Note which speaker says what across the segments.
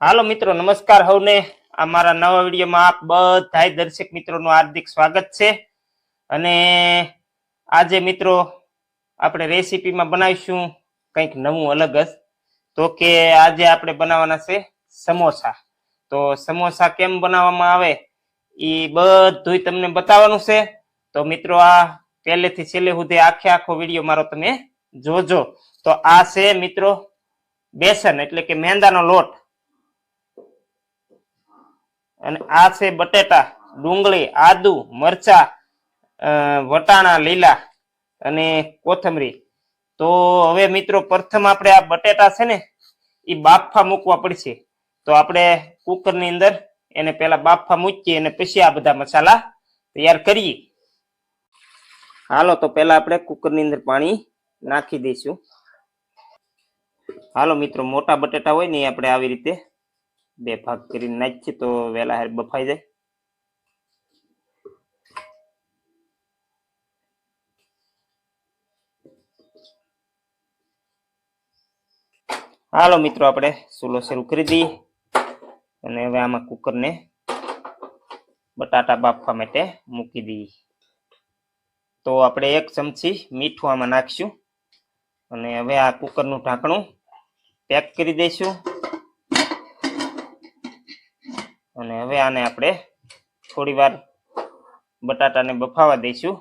Speaker 1: હાલો મિત્રો, નમસ્કાર હવને. આ મારા નવા વિડીયોમાં આપ બધાય દર્શક મિત્રોનું હાર્દિક સ્વાગત છે. અને આજે મિત્રો આપણે રેસીપીમાં બનાવીશું કંઈક નવું અલગ જ. તો કે આજે આપણે બનાવવાના છે સમોસા. તો સમોસા કેમ બનાવવામાં આવે એ બધુંય તમને બતાવવાનું છે. તો મિત્રો, આ પહેલેથી છેલ્લે સુધી આખે આખો વીડિયો મારો તમે જોજો. તો આ છે મિત્રો બેસન, એટલે કે મેંદાનો લોટ. અને આ છે બટેટા, ડુંગળી, આદુ, મરચા વટાણા, લીલા અને કોથમરી. તો હવે મિત્રો પ્રથમ આપણે આ બટેટા છે ને, એ બાફા મૂકવા પડશે. તો આપણે કુકરની અંદર એને પહેલા બાફા મૂકીએ અને પછી આ બધા મસાલા તૈયાર કરીએ. હાલો, તો પહેલા આપણે કુકરની અંદર પાણી નાખી દઈશું. હાલો મિત્રો, મોટા બટેટા હોય ને આપણે આવી રીતે બે ભાગ કરીને નાખીએ તો વેલા હાર બફાઈ જાય. હાલો મિત્રો, આપણે ચૂલો શરૂ કરી દઈએ. અને હવે આમાં કુકરને બટાટા બાફવા માટે મૂકી દઈએ. તો આપણે એક ચમચી મીઠું આમાં નાખીશું. અને હવે આ કુકરનું ઢાંકણું પેક કરી દઈશું. અને હવે આને આપણે થોડી વાર બટાટાને બફાવા દઈશું.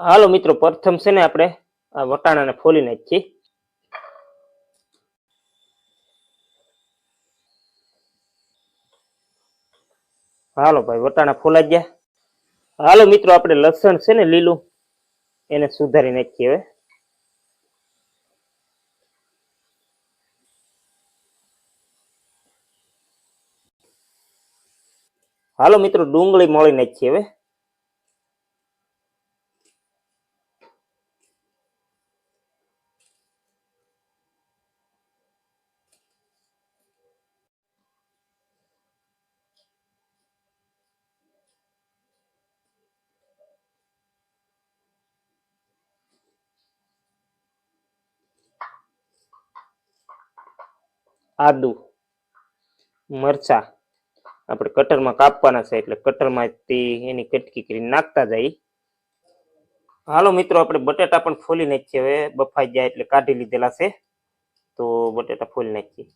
Speaker 1: હાલો મિત્રો, પ્રથમ છે ને આપણે આ વટાણાને ફોલી નાખીએ. હાલો ભાઈ, વટાણા ફોલાઈ ગયા. હાલો મિત્રો, આપણે લસણ છે ને લીલું, એને સુધારી નાખીએ હવે. હાલો મિત્રો ડુંગળી મળી નાખીએ હવે. આદુ મરચા. આપણે કટરમાં કાપવાના છે એટલે કટરમાંથી એની કટકી કરીને નાખતા જાય હાલો મિત્રો, આપણે બટેટા પણ ફોલી નાખીએ હવે. બફાઈ જાય એટલે કાઢી લીધેલા છે. તો બટેટા ફોલી નાખીએ.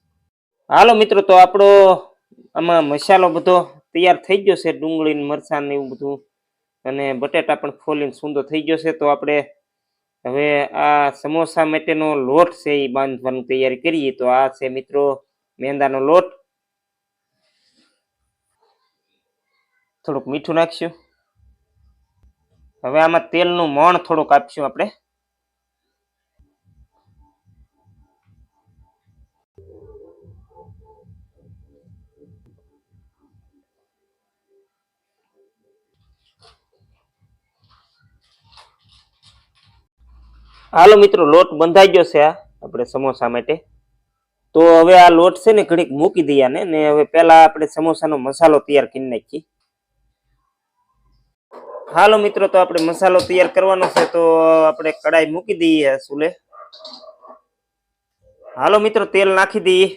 Speaker 1: હાલો મિત્રો, તો આપણો આમાં મસાલો બધો તૈયાર થઈ ગયો છે. ડુંગળી મરચાં ને એવું બધું. અને બટેટા પણ ફોલીને સૂંદો થઈ ગયો છે. તો આપણે હવે આ સમોસા માટેનો લોટ છે એ બાંધવાની તૈયારી કરીએ. તો આ છે મિત્રો મેંદાનો લોટ. થોડુંક મીઠું નાખશું. હવે આમાં તેલનું મણ થોડુંક આપશું આપણે. હાલો મિત્રો, લોટ બંધાઈ ગયો છે આ, આપણે સમોસા માટે. તો હવે આ લોટ છે ને ઘડીક મૂકી દઈએ ને હવે પેલા આપણે સમોસાનો મસાલો તૈયાર કરી નાખીએ. હાલો મિત્રો, તો આપણે મસાલો તૈયાર કરવાનો છે, તો આપણે કડાઈ મૂકી દઈએ સુલે હાલો મિત્રો, તેલ નાખી દઈએ.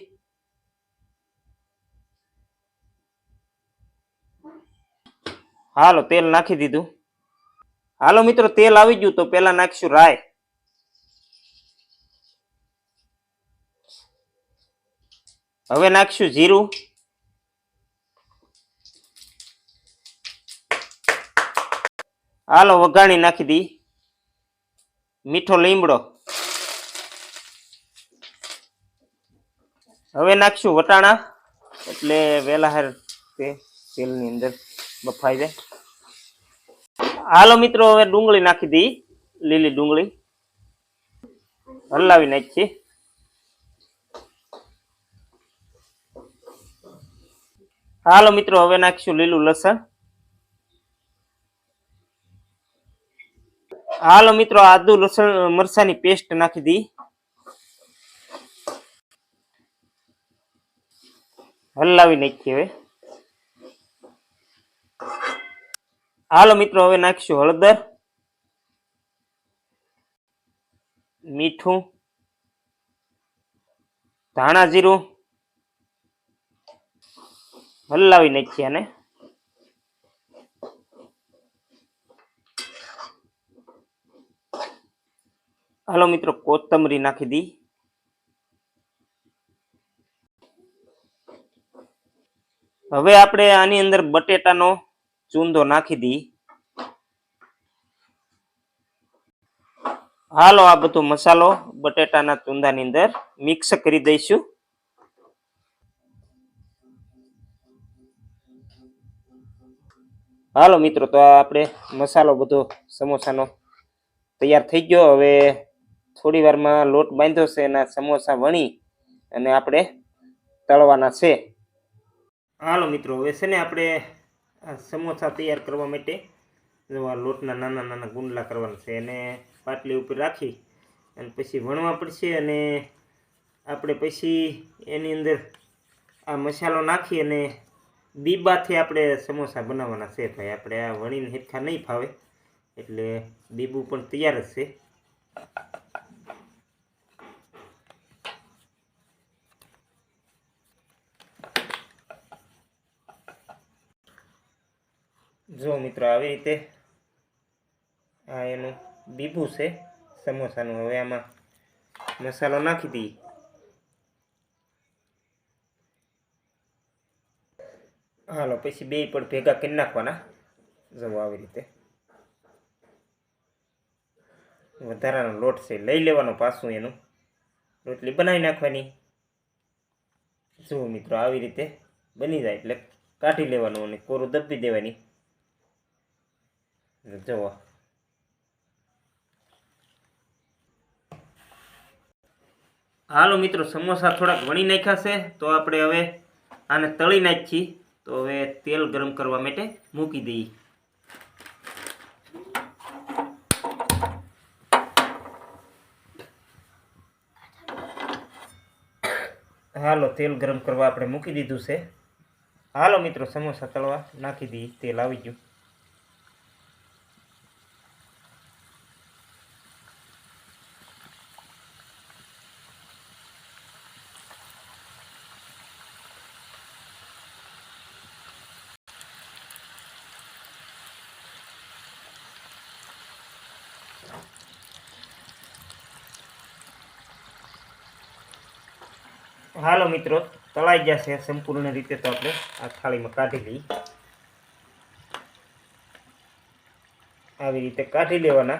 Speaker 1: હાલો, તેલ નાખી દીધું. હાલો મિત્રો, તેલ આવી ગયું, તો પેલા નાખશું રાય. હવે નાખશું જીરું. હાલો, વઘાણી નાખી દી. મીઠો લીમડો. હવે નાખશું વટાણા, એટલે વેલા હાર તે તેલની અંદર બફાઈ જાય. હાલો મિત્રો, હવે ડુંગળી નાખી દી, લીલી ડુંગળી. હલાવી નાખી હાલો મિત્રો, હવે નાખીશું લીલું લસણ. હાલો મિત્રો આદુ લસણ મરસાની પેસ્ટ નાખી દી. હલાવી નાખીએ હવે. હાલો મિત્રો, હવે નાખીશું હળદર, મીઠું, ધાણા જીરું. હલાવી નાખીએ આને. હાલો મિત્રો, કોથમરી નાખી દી. હવે આપણે આની અંદર બટેટાનો ચૂંદો નાખી દી. હાલો આ બધો મસાલો બટેટાના ચૂંદાની અંદર મિક્સ કરી દઈશું. હાલો મિત્રો, તો આપણે મસાલો બધો સમોસાનો તૈયાર થઈ ગયો. હવે થોડી વારમાં લોટ બાંધ્યો છે એના સમોસા વણી અને આપણે તળવાના છે. હાલો મિત્રો, હવે છે ને આપણે સમોસા તૈયાર કરવા માટે જો લોટના નાના નાના ગુંડલા કરવાના છે એને પાટલી ઉપર રાખી અને પછી વણવા પડશે અને આપણે પછી એની અંદર આ મસાલો નાખી અને બીબાથી આપણે સમોસા બનાવવાના છે ભાઈ. આપણે આ વણીને હેઠા નહીં ફાવે, એટલે બીબું પણ તૈયાર જ છે. જો મિત્રો આવી રીતે આ એનું બીબું છે, સમોસાનું. હવે આમાં મસાલો નાખી દઈએ. હાલો, પછી બે પણ ભેગા કરી નાખવાના. જવું આવી રીતે. વધારાનો લોટ છે, લઈ લેવાનો પાછું એનું. રોટલી બનાવી નાખવાની. જુઓ મિત્રો, આવી રીતે બની જાય એટલે કાઢી લેવાનું અને કોરું દબી દેવાની. જુઓ હાલો મિત્રો, સમોસા થોડાક વણી નાખ્યા છે, તો આપણે હવે આને તળી નાખીએ. તો હવે તેલ ગરમ કરવા માટે મૂકી દઈએ. હાલો, તેલ ગરમ કરવા આપણે મૂકી દીધું છે. હાલો મિત્રો, સમોસા તળવા નાખી દઈએ. તેલ આવી ગયું. હાલો મિત્રો તળાઈ જશે સંપૂર્ણ રીતે તો આપણે આ થાળીમાં કાઢી લઈએ આવી રીતે કાઢી લેવાના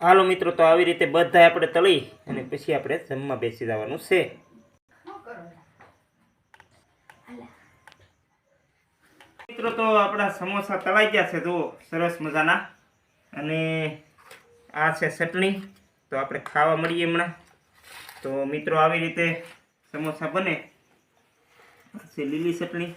Speaker 1: હાલો મિત્રો તો આવી રીતે બધા આપણે તળી અને પછી આપણે જમવા બેસી જવાનું છે મિત્રો, તો આપણા સમોસા તળાઈ ગયા છે, જુઓ, સરસ મજાના. અને આ છે ચટણી, તો આપણે ખાવા મળીએ હમણાં. તો મિત્રો, આવી રીતે સમોસા બને. છે લીલી ચટણી.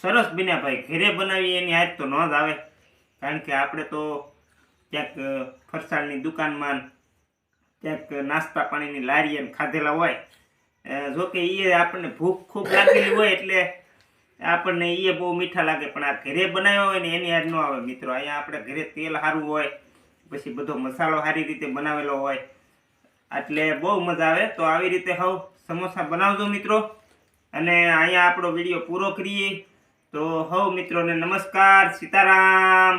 Speaker 1: સરસ બન્યા ભાઈ. ઘરે બનાવી એની આજ તો ન જ આવે. કારણ કે આપણે તો ક્યાંક ફરસાણની દુકાનમાં ક્યાંક નાસ્તા પાણીની લારી એમ ખાધેલા હોય. જોકે એ આપણને ભૂખ ખૂબ લાગેલી હોય એટલે આપણને એ બહુ મીઠા લાગે. પણ આ ઘરે બનાવ્યા હોય ને એની આજ ન આવે મિત્રો. અહીંયા આપણે ઘરે તેલ સારું હોય, પછી બધો મસાલો સારી રીતે બનાવેલો હોય. એટલે બહુ મજા આવે. તો આવી રીતે હવ સમોસા બનાવજો મિત્રો. અને અહીંયા આપણો વીડિયો પૂરો કરીએ. તો હવ મિત્રોને નમસ્કાર. સીતારામ.